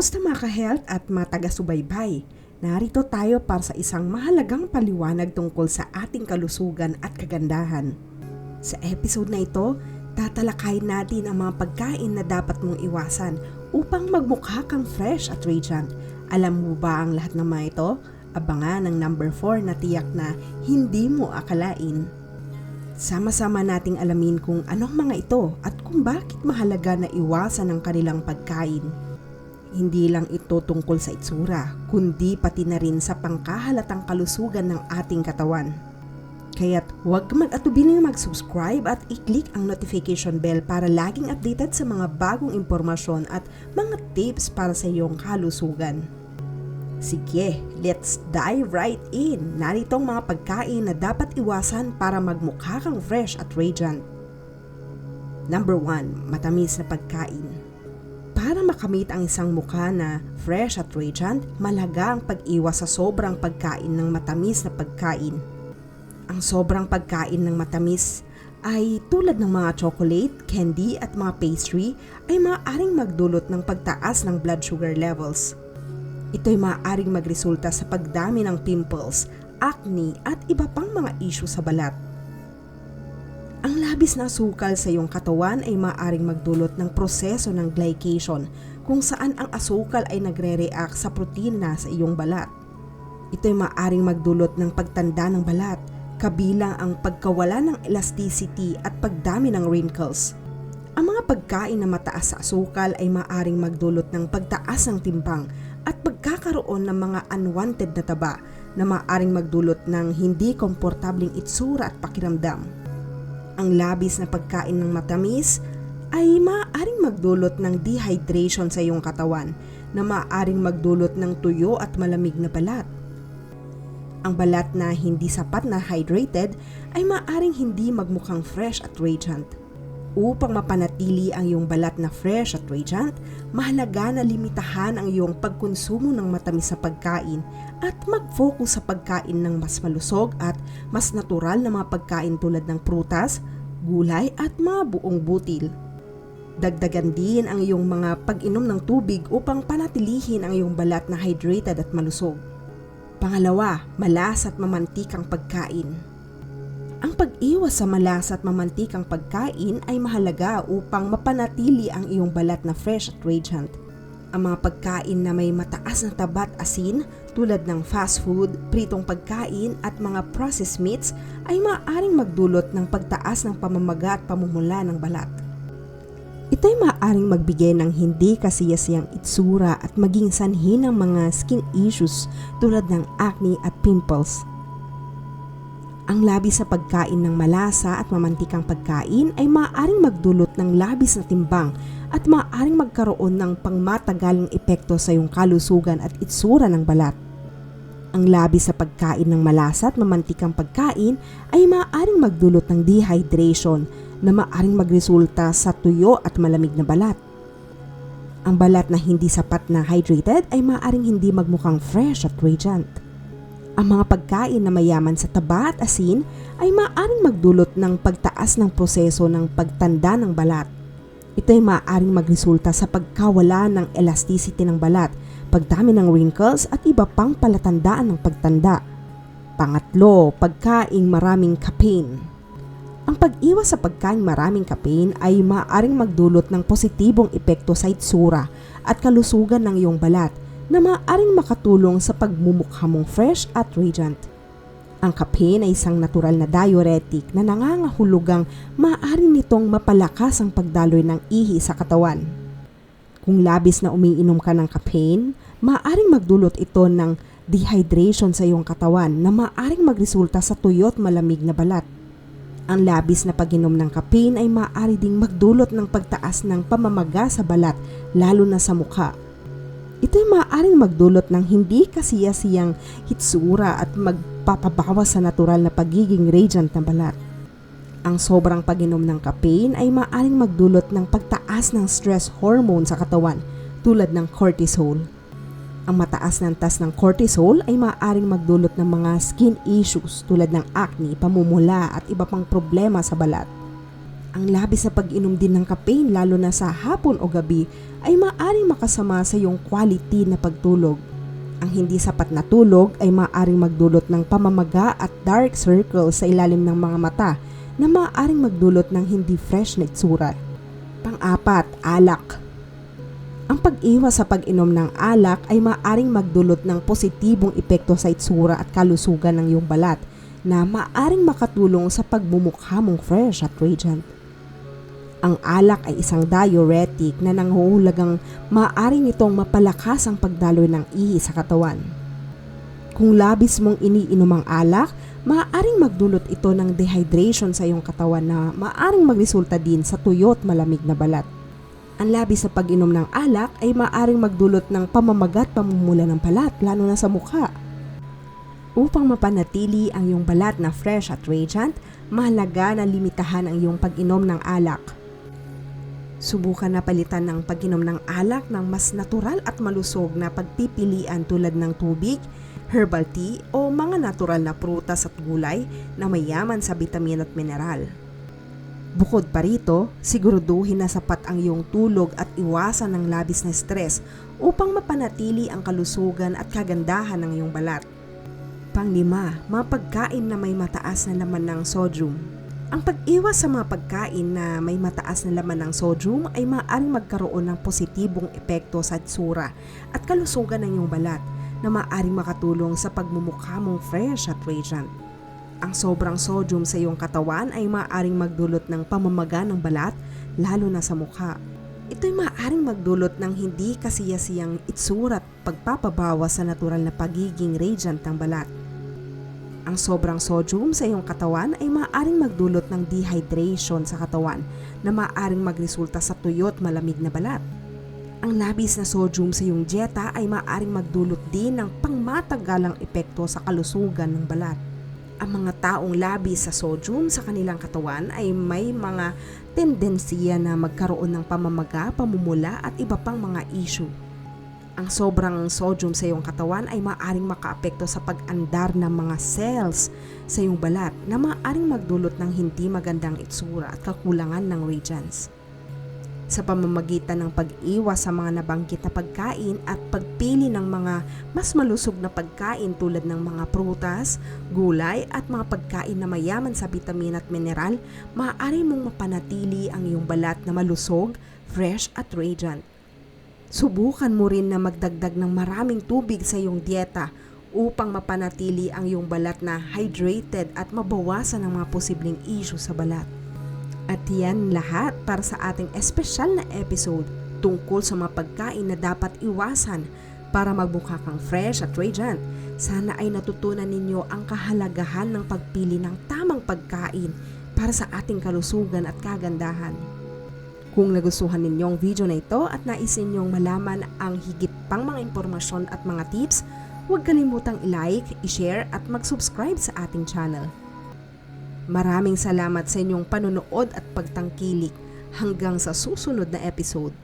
Kamusta mga ka-health at mga taga-subaybay? Narito tayo para sa isang mahalagang paliwanag tungkol sa ating kalusugan at kagandahan. Sa episode na ito, tatalakayin natin ang mga pagkain na dapat mong iwasan upang magmukha kang fresh at radiant. Alam mo ba ang lahat ng mga ito? Abangan ang number 4 na tiyak na hindi mo akalain. Sama-sama nating alamin kung anong mga ito at kung bakit mahalaga na iwasan ang kanilang pagkain. Hindi lang ito tungkol sa itsura, kundi pati na rin sa pangkahalatang kalusugan ng ating katawan. Kaya't huwag mag-atubiling mag-subscribe at i-click ang notification bell para laging updated sa mga bagong impormasyon at mga tips para sa iyong kalusugan. Sige, let's dive right in. Narito ang mga pagkain na dapat iwasan para magmukha kang fresh at radiant. Number 1, matamis na pagkain. Para makamit ang isang mukha na fresh at radiant, malaga ang pag-iwas sa sobrang pagkain ng matamis na pagkain. Ang sobrang pagkain ng matamis ay tulad ng mga chocolate, candy at mga pastry ay maaaring magdulot ng pagtaas ng blood sugar levels. Ito'y maaaring magresulta sa pagdami ng pimples, acne at iba pang mga issue sa balat. Labis na asukal sa iyong katawan ay maaaring magdulot ng proseso ng glycation kung saan ang asukal ay nagre-react sa protina sa iyong balat. Ito'y maaaring magdulot ng pagtanda ng balat, kabilang ang pagkawala ng elasticity at pagdami ng wrinkles. Ang mga pagkain na mataas sa asukal ay maaaring magdulot ng pagtaas ng timbang at pagkakaroon ng mga unwanted na taba na maaaring magdulot ng hindi komportabling itsura at pakiramdam. Ang labis na pagkain ng matamis ay maaaring magdulot ng dehydration sa iyong katawan na maaaring magdulot ng tuyo at malamig na balat. Ang balat na hindi sapat na hydrated ay maaaring hindi magmukhang fresh at radiant. Upang mapanatili ang iyong balat na fresh at radiant, mahalaga na limitahan ang iyong pagkonsumo ng matamis sa pagkain at mag-focus sa pagkain ng mas malusog at mas natural na mga pagkain tulad ng prutas, gulay at mga buong butil. Dagdagan din ang iyong mga pag-inom ng tubig upang panatilihin ang iyong balat na hydrated at malusog. Pangalawa, malas at mamantikang pagkain. Pag-iwas sa malas at mamantikang pagkain ay mahalaga upang mapanatili ang iyong balat na fresh at radiant. Ang mga pagkain na may mataas na tabat asin tulad ng fast food, pritong pagkain at mga processed meats ay maaaring magdulot ng pagtaas ng pamamaga at pamumula ng balat. Ito'y maaaring magbigay ng hindi kasiyasiyang itsura at maging sanhi ng mga skin issues tulad ng acne at pimples. Ang labis sa pagkain ng malasa at mamantikang pagkain ay maaaring magdulot ng labis na timbang at maaaring magkaroon ng pangmatagalang epekto sa iyong kalusugan at itsura ng balat. Ang labis sa pagkain ng malasa at mamantikang pagkain ay maaaring magdulot ng dehydration na maaaring magresulta sa tuyo at malamig na balat. Ang balat na hindi sapat na hydrated ay maaaring hindi magmukhang fresh at radiant. Ang mga pagkain na mayaman sa taba at asin ay maaaring magdulot ng pagtaas ng proseso ng pagtanda ng balat. Ito ay maaaring magresulta sa pagkawala ng elasticity ng balat, pagdami ng wrinkles at iba pang palatandaan ng pagtanda. Pangatlo, pagkaing maraming caffeine. Ang pag-iwas sa pagkain maraming caffeine ay maaaring magdulot ng positibong epekto sa itsura at kalusugan ng iyong balat na maaaring makatulong sa pagmumukha mong fresh at radiant. Ang caffeine ay isang natural na diuretic na nangangahulugang maaari nitong mapalakas ang pagdaloy ng ihi sa katawan. Kung labis na umiinom ka ng caffeine, maaaring magdulot ito ng dehydration sa iyong katawan na maaaring magresulta sa tuyot malamig na balat. Ang labis na pag-inom ng caffeine ay maaari ding magdulot ng pagtaas ng pamamaga sa balat lalo na sa mukha Ito'y maaaring magdulot ng hindi kasiyasiyang hitsura at magpapabawas sa natural na pagiging radiant ng balat. Ang sobrang pag-inom ng caffeine ay maaaring magdulot ng pagtaas ng stress hormone sa katawan tulad ng cortisol. Ang mataas ng tas ng cortisol ay maaaring magdulot ng mga skin issues tulad ng acne, pamumula at iba pang problema sa balat. Ang labis na pag-inom din ng caffeine lalo na sa hapon o gabi ay maaaring makasama sa iyong quality na pagtulog. Ang hindi sapat na tulog ay maaaring magdulot ng pamamaga at dark circles sa ilalim ng mga mata na maaaring magdulot ng hindi fresh na itsura. Pang-apat, alak. Ang pag-iwas sa pag-inom ng alak ay maaaring magdulot ng positibong epekto sa itsura at kalusugan ng iyong balat na maaaring makatulong sa pagmumukha mong fresh at radiant. Ang alak ay isang diuretic na nanghuhulagang maaari nitong mapalakas ang pagdaloy ng ihi sa katawan. Kung labis mong iniinom ang alak, maaaring magdulot ito ng dehydration sa iyong katawan na maaaring magresulta din sa tuyot malamig na balat. Ang labis sa pag-inom ng alak ay maaaring magdulot ng pamamagat pamumula ng balat lalo na sa mukha. Upang mapanatili ang iyong balat na fresh at radiant, mahalaga na limitahan ang iyong pag-inom ng alak. Subukan na palitan ng pag-inom ng alak ng mas natural at malusog na pagpipilian tulad ng tubig, herbal tea o mga natural na prutas at gulay na mayaman sa bitamin at mineral. Bukod pa rito, siguraduhin na sapat ang iyong tulog at iwasan ng labis na stress upang mapanatili ang kalusugan at kagandahan ng iyong balat. Panglima, mga pagkain na may mataas na laman ng sodium. Ang pag-iwas sa mga pagkain na may mataas na laman ng sodium ay maaaring magkaroon ng positibong epekto sa itsura at kalusugan ng iyong balat na maaaring makatulong sa pagmumukha mong fresh at radiant. Ang sobrang sodium sa iyong katawan ay maaaring magdulot ng pamamaga ng balat lalo na sa mukha. Ito'y maaaring magdulot ng hindi kasiyasiyang itsura at pagpapabawas sa natural na pagiging radiant ng balat. Ang sobrang sodium sa iyong katawan ay maaaring magdulot ng dehydration sa katawan na maaaring magresulta sa tuyot malamig na balat. Ang labis na sodium sa iyong dieta ay maaaring magdulot din ng pangmatagalang epekto sa kalusugan ng balat. Ang mga taong labis sa sodium sa kanilang katawan ay may mga tendensiya na magkaroon ng pamamaga, pamumula at iba pang mga issue. Ang sobrang sodium sa iyong katawan ay maaaring makaapekto sa pag-andar ng mga cells sa iyong balat na maaaring magdulot ng hindi magandang itsura at kakulangan ng radiance. Sa pamamagitan ng pag-iwas sa mga nabanggit na pagkain at pagpili ng mga mas malusog na pagkain tulad ng mga prutas, gulay at mga pagkain na mayaman sa bitamin at mineral, maaari mong mapanatili ang iyong balat na malusog, fresh at radiant. Subukan mo rin na magdagdag ng maraming tubig sa iyong dieta upang mapanatili ang iyong balat na hydrated at mabawasan ang mga posibleng issue sa balat. At yan lahat para sa ating espesyal na episode tungkol sa mga pagkain na dapat iwasan para magmukha kang fresh at radiant. Sana ay natutunan ninyo ang kahalagahan ng pagpili ng tamang pagkain para sa ating kalusugan at kagandahan. Kung nagustuhan ninyo ang video na ito at nais ninyong malaman ang higit pang mga impormasyon at mga tips, huwag kalimutang i-like, i-share at mag-subscribe sa ating channel. Maraming salamat sa inyong panonood at pagtangkilik hanggang sa susunod na episode.